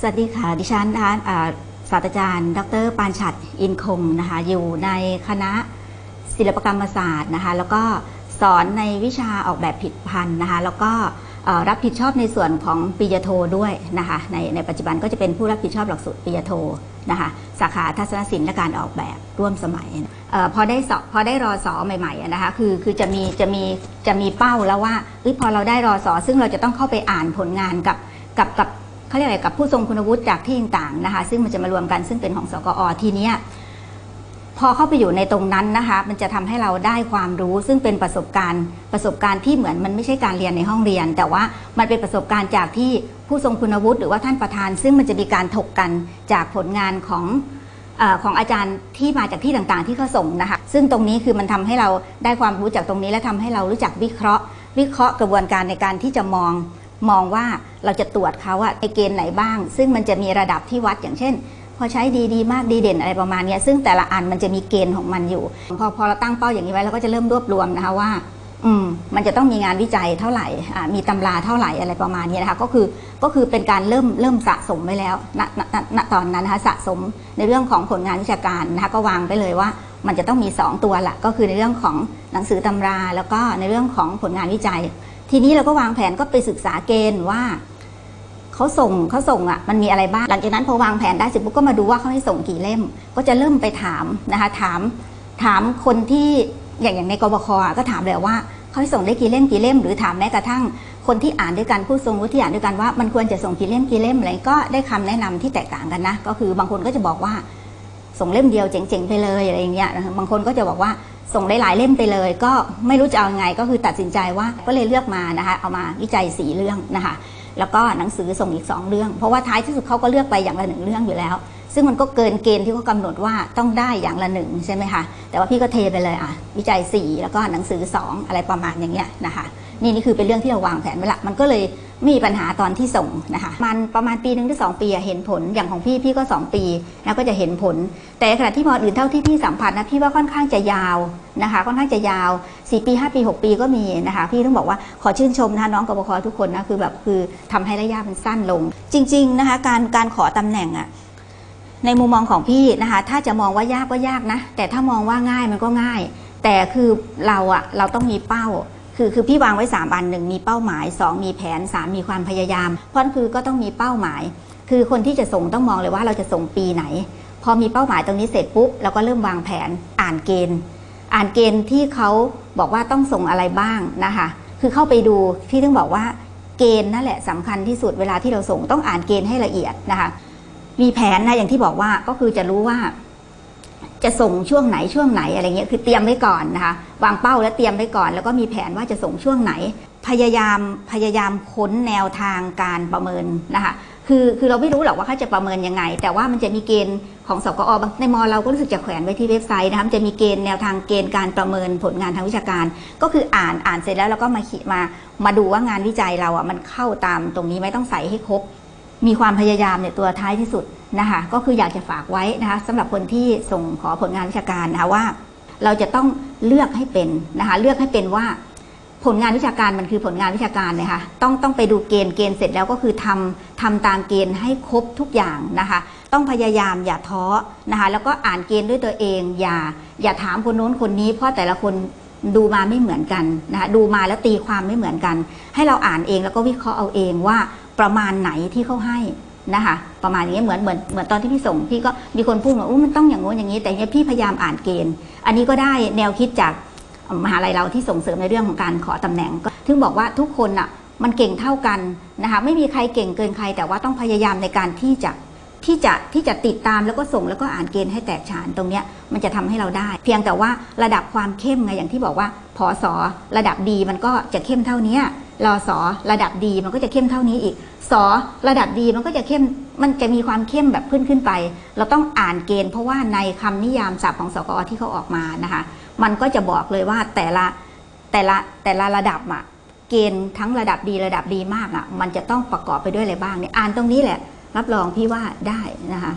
สวัสดีค่ะ ดิฉันนะคะศาสตราจารย์ ดรปานฉัดอินคงนะคะอยู่ในคณะศิลปกรรมศาสตร์นะคะแล้วก็สอนในวิชาออกแบบผิดพันธ์นะคะแล้วก็รับผิดชอบในส่วนของปริญญาโทด้วยนะคะในในปัจจุบันก็จะเป็นผู้รับผิดชอบหลักสูตรปริญญาโทนะคะสาขาทัศนศิลป์และการออกแบบร่วมสมัยออพอได้สอบพอได้รอสอใหม่ๆนะคะคือคือจะมีจะมีจะมีเป้าแล้วว่าอพอเราได้รอสอซึ่งเราจะต้องเข้าไปอ่านผลงานกับกับกับ เขาเรียกอะไรกับผู้ทรงคุณวุฒิจากที่ต่างๆนะคะ ซึ่งมันจะมารวมกันซึ่งเป็นของสกอทีเนี้ยพอเข้าไปอยู่ในตรงนั้นนะคะ มันจะทำให้เราได้ความรู้ซึ่งเป็นประสบการณ์ประสบการณ์ที่เหมือนมันไม่ใช่การเรียนในห้องเรียน แต่ว่ามันเป็นประสบการณ์จากที่ผู้ทรงคุณวุฒิหรือว่าท่านประธาน ซึ่งมันจะมีการถกกันจากผลงานของอของอาจารย์ที่มาจากที่ต่างๆ ที่เขาส่งนะคะซึ่งตรงนี้คือมันทำให้เราได้ความรู้จากตรงนี้ และทำให้เรารู้จักวิเคราะห์ วิเคราะห์กระบวนการในการที่จะมอง มองว่าเราจะตรวจเขาอะในเกณฑ์ไหนบ้าง ซึ่งมันจะมีระดับที่วัดอย่างเช่น พอใช้ดีดีมากดีเด่นอะไรประมาณนี้ซึ่งแต่ละอันมันจะมีเกณฑ์ของมันอยู่ พอพอเราตั้งเป้าอย่างนี้ไว้เราก็จะเริ่มรวบรวมนะคะว่าอืมมันจะต้องมีงานวิจัยเท่าไหร่มีตำราเท่าไหร่อะไรประมาณนี้นะคะก็คือก็คือเป็นการเริ่มเริ่มสะสมไว้แล้วณณณณตอนนั้นนะคะสะสมในเรื่องของผลงานวิชาการนะคะก็วางไปเลยว่ามันจะต้องมี 2 ตัวละก็คือในเรื่องของหนังสือตำรา แล้วก็ในเรื่องของผลงานวิจัย ทีนี้เราก็วางแผนก็ไปศึกษาเกณฑ์ว่าเขาส่งเขาส่งอะมันมีอะไรบ้าง หลังจากนั้นพอวางแผนได้เสร็จปุ๊บก็มาดูว่าเขาให้ส่งกี่เล่ม ก็จะเริ่มไปถามนะคะถามถามคนที่อย่างอย่างในกบคอะก็ถามเลยว่าเขาให้ส่งได้กี่เล่มกี่เล่ม หรือถามแม้กระทั่งคนที่อ่านด้วยกันผู้ทรงวุฒิที่อ่านด้วยกันว่ามันควรจะส่งกี่เล่มกี่เล่มอะไรก็ได้คำแนะนำที่แตกต่างกันนะ ก็คือบางคนก็จะบอกว่าส่งเล่มเดียวเจ๋งๆไปเลยอะไรอย่างเงี้ยนะบางคนก็จะบอกว่า ส่งหลายๆเล่มไปเลย ก็ไม่รู้จะเอาไงก็คือตัดสินใจว่าก็เลยเลือกมานะคะเอามาวิจัยสีเรื่องนะคะแล้วก็หนังสือส่งอีก 2 เรื่อง เพราะว่าท้ายที่สุดเขาก็เลือกไปอย่างละหนึ่งเรื่องอยู่แล้ว ซึ่งมันก็เกินเกณฑ์ที่เขากำหนดว่าต้องได้อย่างละหนึ่งใช่ไหมคะแต่ว่าพี่ก็เทไปเลยอะวิจัย 4 แล้วก็หนังสือ 2 อะไรประมาณอย่างเงี้ยนะคะนี่นี่คือเป็นเรื่องที่เราวางแผนไว้ละมันก็เลย ม่มีปัญหาตอนที่ส่งนะคะมันประมาณปีหนึ่งถึงสองปีอะเห็นผลอย่างของพี่พี่ก็ 2 ปีนะก็จะเห็นผล แต่ขณะที่มออื่นเท่าที่พี่สัมผัสนะพี่ว่าค่อนข้างจะยาวนะคะ ค่อนข้างจะยาว 4 ปี 5 ปี 6 ปีก็มีนะคะ พี่ต้องบอกว่าขอชื่นชมนะคะน้องกบคทุกคนนะคือแบบคือทำให้ระยะมันสั้นลง จริง ๆนะคะ การการขอตำแหน่งอะในมุมมองของพี่นะคะ ถ้าจะมองว่ายากก็ยากนะ แต่ถ้ามองว่าง่ายมันก็ง่าย แต่คือเราอะเราต้องมีเป้า คือคือพี่วางไว้ 3 อันหนึ่งมีเป้าหมาย 2 มีแผน 3 มีความพยายาม เพราะนั่นคือก็ต้องมีเป้าหมาย คือคนที่จะส่งต้องมองเลยว่าเราจะส่งปีไหน พอมีเป้าหมายตรงนี้เสร็จปุ๊บเราก็เริ่มวางแผนอ่านเกณฑ์ อ่านเกณฑ์ที่เขาบอกว่าต้องส่งอะไรบ้างนะคะ คือเข้าไปดูพี่ต้องบอกว่าเกณฑ์นั่นแหละสำคัญที่สุดเวลาที่เราส่งต้องอ่านเกณฑ์ให้ละเอียดนะคะ มีแผนนะอย่างที่บอกว่าก็คือจะรู้ว่า จะส่งช่วงไหนช่วงไหนอะไรเงี้ยคือเตรียมไว้ก่อนนะคะวางเป้าแล้วเตรียมไว้ก่อน แล้วก็มีแผนว่าจะส่งช่วงไหน พยายามพยายามค้นแนวทางการประเมินนะคะคือคือเราไม่รู้หรอกว่าเขาจะประเมินยังไง แต่ว่ามันจะมีเกณฑ์ของสกอบางในมอเราก็รู้สึกจะแขวนไว้ที่เว็บไซต์นะคะมันจะมีเกณฑ์แนวทางเกณฑ์การประเมินผลงานทางวิชาการ ก็คืออ่านอ่านเสร็จแล้วเราก็มาขีมามาดูว่างานวิจัยเราอะมันเข้าตามตรงนี้ไหมต้องใส่ให้ครบ มีความพยายามในตัวท้ายที่สุดนะคะก็คืออยากจะฝากไว้นะคะสำหรับคนที่ส่งขอผลงานวิชาการนะคะว่า เราจะต้องเลือกให้เป็นนะคะเลือกให้เป็นว่าผลงานวิชาการมันคือผลงานวิชาการนะคะต้องต้องไปดูเกณฑ์เกณฑ์เสร็จแล้วก็คือทำทำตามเกณฑ์ให้ครบทุกอย่างนะคะ ต้องพยายามอย่าท้อนะคะแล้วก็อ่านเกณฑ์ด้วยตัวเอง อย่าอย่าถามคนโน้นคนนี้ เพราะแต่ละคนดูมาไม่เหมือนกันนะคะดูมาแล้วตีความไม่เหมือนกัน ให้เราอ่านเองแล้วก็วิเคราะห์เอาเองว่า ประมาณไหนที่เขาให้นะคะ ประมาณนี้เหมือนเหมือนเหมือนตอนที่พี่ส่งพี่ก็มีคนพูดว่าอู้มันต้องอย่างงู้นอย่างนี้ แต่เนี่ยพี่พยายามอ่านเกณฑ์ อันนี้ก็ได้แนวคิดจากมหาลัยเราที่ส่งเสริมในเรื่องของการขอตำแหน่งก็ถึงบอกว่าทุกคนอะมันเก่งเท่ากันนะคะไม่มีใครเก่งเกินใคร แต่ว่าต้องพยายามในการที่จะที่จะที่จะติดตามแล้วก็ส่งแล้วก็อ่านเกณฑ์ให้แตกฉานตรงเนี้ยมันจะทำให้เราได้ เพียงแต่ว่าระดับความเข้มไงอย่างที่บอกว่าพอสอระดับดีมันก็จะเข้มเท่านี้ รอสอระดับดีมันก็จะเข้มเท่านี้อีกสอระดับดีมันก็จะเข้มมันจะมีความเข้มแบบขึ้นขึ้นไป เราต้องอ่านเกณฑ์เพราะว่าในคำนิยามศัพท์ของสกอที่เขาออกมานะคะ มันก็จะบอกเลยว่าแต่ละแต่ละแต่ละระดับอะเกณฑ์ทั้งระดับดีระดับดีมากอะมันจะต้องประกอบไปด้วยอะไรบ้างเนี่ยอ่านตรงนี้แหละ รับรองพี่ว่าได้นะคะ